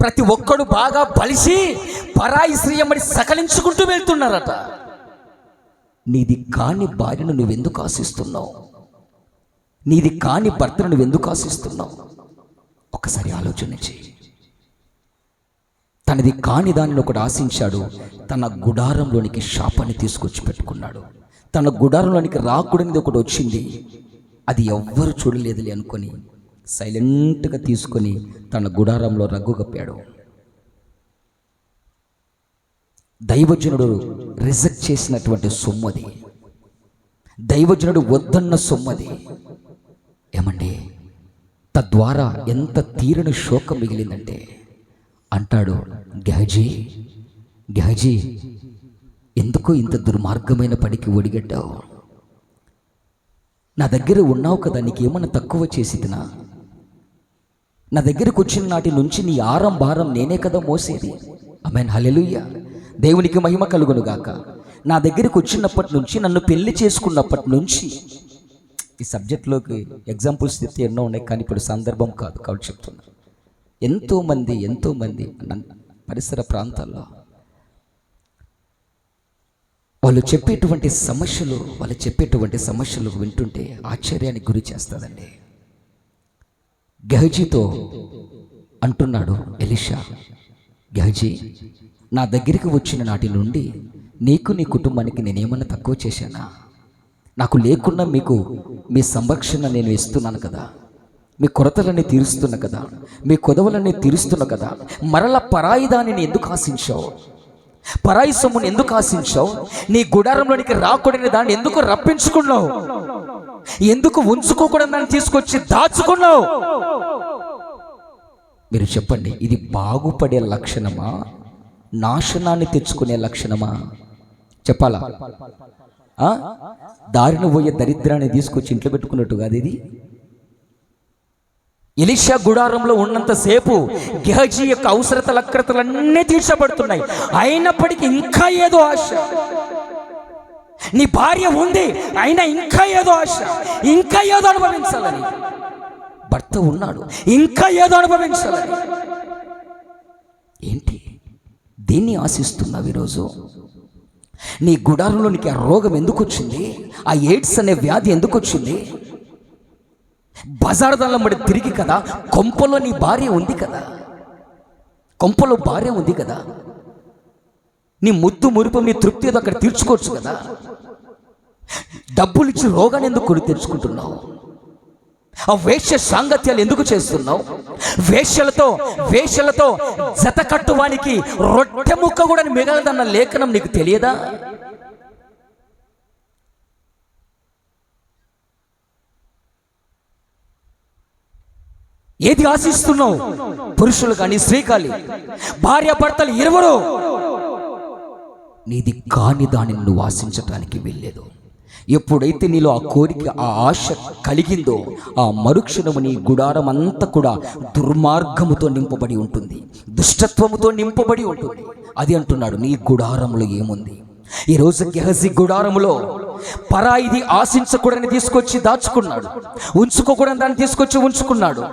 ప్రతి ఒక్కడు బాగా బలిసి పరాయి శ్రీయమ్మడి సకలించుకుంటూ వెళ్తున్నారట. నీది కాని భార్యను నువ్వెందుకు ఆశిస్తున్నావు? నీది కాని భర్తను నువ్వెందుకు ఆశిస్తున్నావు? ఒకసారి ఆలోచన చేయి. తనది కాని దానిని ఒకటి ఆశించాడు తన గుడారంలోనికి శాపాన్ని తీసుకొచ్చి పెట్టుకున్నాడు. తన గుడారంలోనికి రాకూడనిది ఒకటి వచ్చింది. అది ఎవ్వరు చూడలేదులే అనుకొని సైలెంట్గా తీసుకొని తన గుడారంలో రగ్గు కప్పాడు. దైవజనుడు రిజెక్ట్ చేసినటువంటి సొమ్మది. దైవజనుడు వద్దన్న సొమ్మది. ఏమండి? తద్వారా ఎంత తీరని శోకం మిగిలిందంటే అంటాడు గహజీ గహజీ ఎందుకు ఇంత దుర్మార్గమైన పడికి ఒడిగట్టావు? నా దగ్గర ఉన్నావు కదా నీకేమన్నా తక్కువ చేసిదినా నా దగ్గరకు వచ్చిన నాటి నుంచి నీ ఆరం భారం నేనే కదా మోసేది. అమెన్ హలెలుయ్య దేవునికి మహిమ కలుగునుగాక నా దగ్గరికి వచ్చినప్పటి నుంచి నన్ను పెళ్ళి చేసుకున్నప్పటి నుంచి ఈ సబ్జెక్ట్లోకి ఎగ్జాంపుల్స్ చెప్తే ఎన్నో ఉన్నాయి కానీ ఇప్పుడు సందర్భం కాదు కాబట్టి చెప్తున్నా. ఎంతోమంది ఎంతోమంది పరిసర ప్రాంతాల్లో వాళ్ళు చెప్పేటువంటి సమస్యలు వాళ్ళు చెప్పేటువంటి సమస్యలు వింటుంటే ఆశ్చర్యానికి గురి చేస్తుందండి. గహజీతో అంటున్నాడు ఎలిషా. గహజీ నా దగ్గరికి వచ్చిన నాటి నుండి నీకు నీ కుటుంబానికి నేనేమన్నా తక్కువ చేశానా? నాకు లేకున్నా మీకు మీ సంరక్షణ నేను ఇస్తున్నాను కదా. మీ కొరతలన్నీ తీరుస్తున్నా కదా. మీ కొదవలన్నీ తీరుస్తున్నా కదా. మరల పరాయి దానిని ఎందుకు ఆశించావు? పరాయి సొమ్ముని ఎందుకు ఆశించావు? నీ గుడారంలోనికి రాకూడని దాన్ని ఎందుకు రప్పించుకున్నావు? ఎందుకు ఉంచుకోకూడదు దాన్ని తీసుకొచ్చి దాచుకున్నావు? మీరు చెప్పండి ఇది బాగుపడే లక్షణమా? నాశనాన్ని తెచ్చుకునే లక్షణమా? చెప్పాలా? దారిన పోయే దరిద్రాన్ని తీసుకొచ్చి ఇంట్లో పెట్టుకున్నట్టు కాదు ఇది? ఎలిషా గుడారంలో ఉన్నంతసేపు గెహజీ యొక్క అవసరతలు అక్రతలన్నీ తీర్చబడుతున్నాయి. అయినప్పటికీ ఇంకా ఏదో ఆశ. నీ భార్య ఉంది అయినా ఇంకా ఏదో ఆశ ఇంకా ఏదో అనుభవించాలని. భర్త ఉన్నాడు ఇంకా ఏదో అనుభవించాలని. ఏంటి? దీన్ని ఆశిస్తున్నావు ఈరోజు? నీ గుడారంలోనికి ఆ రోగం ఎందుకు వచ్చింది ఆ ఎయిడ్స్ అనే వ్యాధి ఎందుకు వచ్చింది బజార్ దళంబడి తిరిగి కదా కొంపలో నీ భార్య ఉంది కదా? కొంపలో భార్య ఉంది కదా? నీ ముద్దు మురుపు నీ తృప్తి ఏదో అక్కడ తీర్చుకోవచ్చు కదా. డబ్బులు ఇచ్చి రోగాన్ని ఎందుకు కొని తెచ్చుకుంటున్నావు? ఆ వేష్య సాంగత్యాలు ఎందుకు చేస్తున్నావు? వేష్యలతో వేష్యలతో జత కట్టువానికి రొట్టె ముక్క కూడా మిగలదన్న లేఖనం నీకు తెలియదా? ఏది ఆశిస్తున్నావు? పురుషులు కానీ స్త్రీ కానీ భార్య భర్తలు ఇరువురు నీది కాని దానిని నువ్వు ఆశించటానికి వెళ్ళలేదు ఎప్పుడైతే నీలో ఆ కోరిక ఆ ఆశ కలిగిందో ఆ మరుక్షణము నీ గుడారం అంతా కూడా దుర్మార్గముతో నింపబడి ఉంటుంది. దుష్టత్వముతో నింపబడి ఉంటుంది. అది అంటున్నాడు నీ గుడారంలో ఏముంది? ఈరోజు గెహసి గుడారములో పరాయిది ఆశించకూడని తీసుకొచ్చి దాచుకున్నాడు. ఉంచుకోకూడని దాన్ని తీసుకొచ్చి ఉంచుకున్నాడు.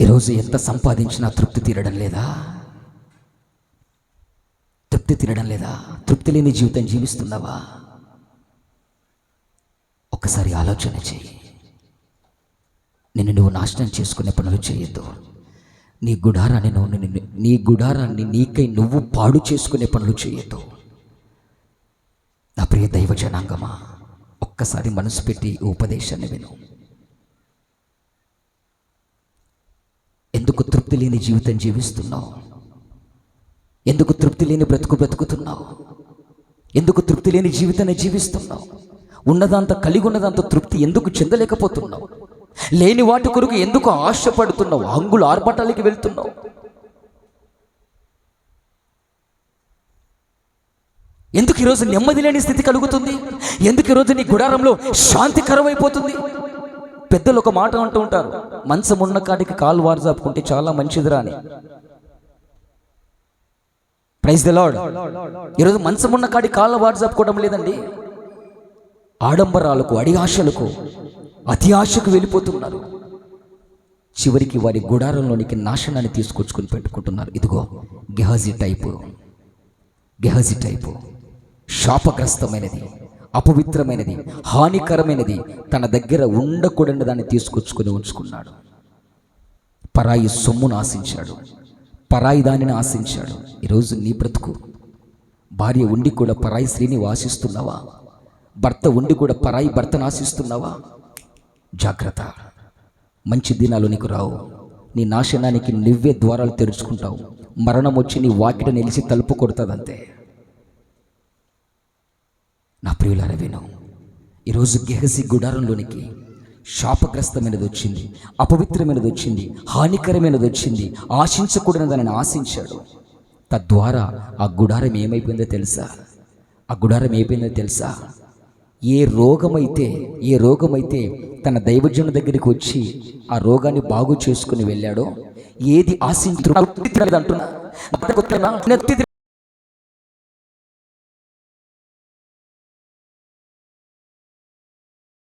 ఈరోజు ఎంత సంపాదించినా తృప్తి తీరడం లేదా? తృప్తి తినడం లేదా? తృప్తి లేని జీవితం జీవిస్తున్నావా? ఒక్కసారి ఆలోచన చేయి. నిన్ను నువ్వు నాశనం చేసుకునే పనులు చేయొద్దు. నీ గుడారాన్ని నువ్వు నీ గుడారాన్ని నీకై నువ్వు పాడు చేసుకునే పనులు చేయొద్దు. నా ప్రియ దైవ జనాంగమా ఒక్కసారి మనసు పెట్టి ఉపదేశాన్ని విను. ఎందుకు తృప్తి లేని జీవితం జీవిస్తున్నావు? ఎందుకు తృప్తి లేని బ్రతుకు బ్రతుకుతున్నావు? ఎందుకు తృప్తి లేని జీవితాన్ని జీవిస్తున్నావు? ఉన్నదంతా కలిగి ఉన్నదంత తృప్తి ఎందుకు చెందలేకపోతున్నావు? లేని వాటి కొరకు ఎందుకు ఆశపడుతున్నావు? అంగులు ఆర్భటాలకి వెళ్తున్నావు? ఎందుకు ఈరోజు నెమ్మది లేని స్థితి కలుగుతుంది? ఎందుకు ఈరోజు నీ గుడారంలో శాంతికరమైపోతుంది పెద్దలు ఒక మాట అంటూ ఉంటారు మంచం ఉన్న కాడికి కాలు వారజాపుకుంటే చాలా మంచిదిరా అని. ప్రైజ్ ద లార్డ్ ఈరోజు మంచం ఉన్న కాడి కాళ్ళ వాట్సాపుకోవడం లేదండి. ఆడంబరాలకు అడి ఆశలకు అతి ఆశకు వెళ్ళిపోతున్నారు. చివరికి వారి గుడారంలోనికి నాశనాన్ని తీసుకొచ్చుకొని పెట్టుకుంటున్నారు. ఇదిగో గెహజీ టైపు. Gehazi type. శాపగ్రస్తమైనది అపవిత్రమైనది హానికరమైనది తన దగ్గర ఉండకూడని దాన్ని తీసుకొచ్చుకొని ఉంచుకున్నాడు. పరాయి సొమ్మును ఆశించాడు. పరాయి దానిని ఆశించాడు. ఈరోజు నీ బ్రతుకు. భార్య ఉండి కూడా పరాయి స్త్రీని ఆశిస్తున్నావా భర్త ఉండి కూడా పరాయి భర్తను ఆశిస్తున్నావా? జాగ్రత్త. మంచి దినాలు నీకు రావు. నీ నాశనానికి నువ్వే ద్వారాలు తెరుచుకుంటావు. మరణం వచ్చి నీ వాకిట నిలిచి తలుపు కొడుతుందంతే. నా ప్రియుల విను ఈరోజు గెహసి గుడారంలోనికి శాపగ్రస్తమైనది వచ్చింది అపవిత్రమైనది వచ్చింది హానికరమైనది వచ్చింది ఆశించకూడని దానిని ఆశించాడు. తద్వారా ఆ గుడారం ఏమైపోయిందో తెలుసా? ఆ గుడారం ఏమైపోయిందో తెలుసా? ఏ రోగమైతే ఏ రోగమైతే తన దైవజన దగ్గరికి వచ్చి ఆ రోగాన్ని బాగు చేసుకుని వెళ్ళాడో ఏది ఆశించు అంటున్నా నెత్తి